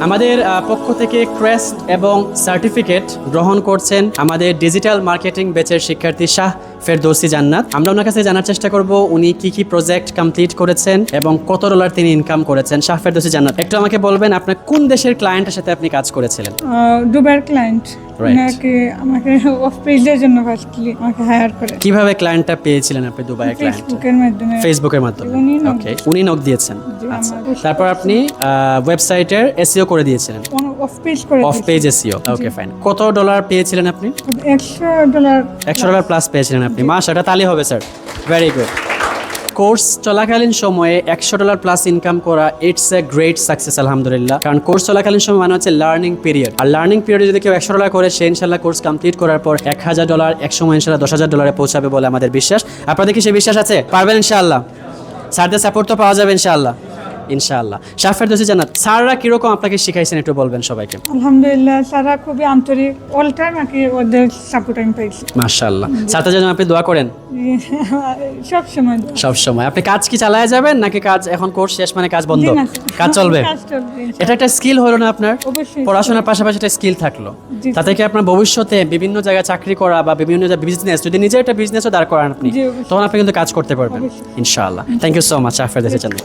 আমাদের পক্ষ থেকে ক্রেস্ট এবং সার্টিফিকেট গ্রহণ করছেন আমাদের ডিজিটাল মার্কেটিং ব্যাচের শিক্ষার্থী শাহ ফেরদৌসি জান্নাত। আমরা ওনার কাছে জানার চেষ্টা করব উনি কি কি প্রজেক্ট কমপ্লিট করেছেন এবং কত ডলার তিনি ইনকাম করেছেন। শাহ ফেরদৌসি জান্নাত একটু আমাকে বলবেন আপনার কোন দেশের ক্লায়েন্টের সাথে আপনি কাজ করেছিলেন? দুবার ক্লায়েন্ট. ওনাকে আমাকে অফ পেজের জন্য ফার্স্টলি আমাকে হায়ার করে। কীভাবে ক্লায়েন্টটা পেয়েছিলেন আপনি দুবাইয়ের ক্লায়েন্ট ফেসবুকের মাধ্যমে। ফেসবুকের মাধ্যমে। ওকে উনি নক দিয়েছেন। আচ্ছা। তারপর আপনি ওয়েবসাইটের এসইও করে দিয়েছিলেন। অফ পেজ করে off page SEO okay fine কত ডলার পেয়েছিলেন আপনি? একশো ডলার একশো ডলার প্লাস পেয়েছিলেন আপনি। মাস এটা তালি হবে, স্যার। ভেরি গুড কোর্স চলাকালীন সময়ে একশো ডলার প্লাস ইনকাম করা ইটস এ গ্রেট সাকসেস আলহামদুলিল্লাহ। কারণ কোর্স চলাকালীন সময় মানে হচ্ছে লার্নিং পিরিয়ড আর লার্নিং পিরিয়ডে যদি কেউ একশো ডলার করে, সে ইনশাল্লাহ কোর্স কমপ্লিট করার পর এক হাজার ডলার এক সময় ইনশাল্লাহ দশ হাজার ডলারে পৌঁছাবে বলে আমাদের বিশ্বাস। আপনাদের কি সে বিশ্বাস আছে? পারবেন ইনশাআল্লাহ স্যারদের সাপোর্ট তো পাওয়া যাবে ইনশাআল্লাহ ইনশাআল্লাহ। শাফের দোষী জানাত স্যাররা কীরকম আপনাকে শিখাইছেন একটু বলবেন সবাইকে? আলহামদুলিল্লাহ সারা খুবই আন্তরিক অল টাইম আর কি ওদের সাপোর্ট আমি পাইছি। মাশাআল্লাহ। স্যারদের জন্য আপনি দোয়া করেন। সব সময় সব সময়। আপনি কাজ কি চালায় যাবেন নাকি কাজ এখন কোর্স শেষ মানে কাজ বন্ধ? কাজ চলবে? এটা একটা স্কিল হলো না আপনার? পড়াশোনার পাশাপাশি একটা স্কিল থাকল। তাতে কি আপনার ভবিষ্যতে বিভিন্ন জায়গায় চাকরি করা বা বিভিন্ন জায়গায় বিজনেস যদি নিজের একটা বিজনেসও দাঁড় করান আপনি তখন আপনি কিন্তু কাজ করতে পারবেন। ইনশাআল্লাহ। থ্যাংক ইউ সো মাচ আফের জন্য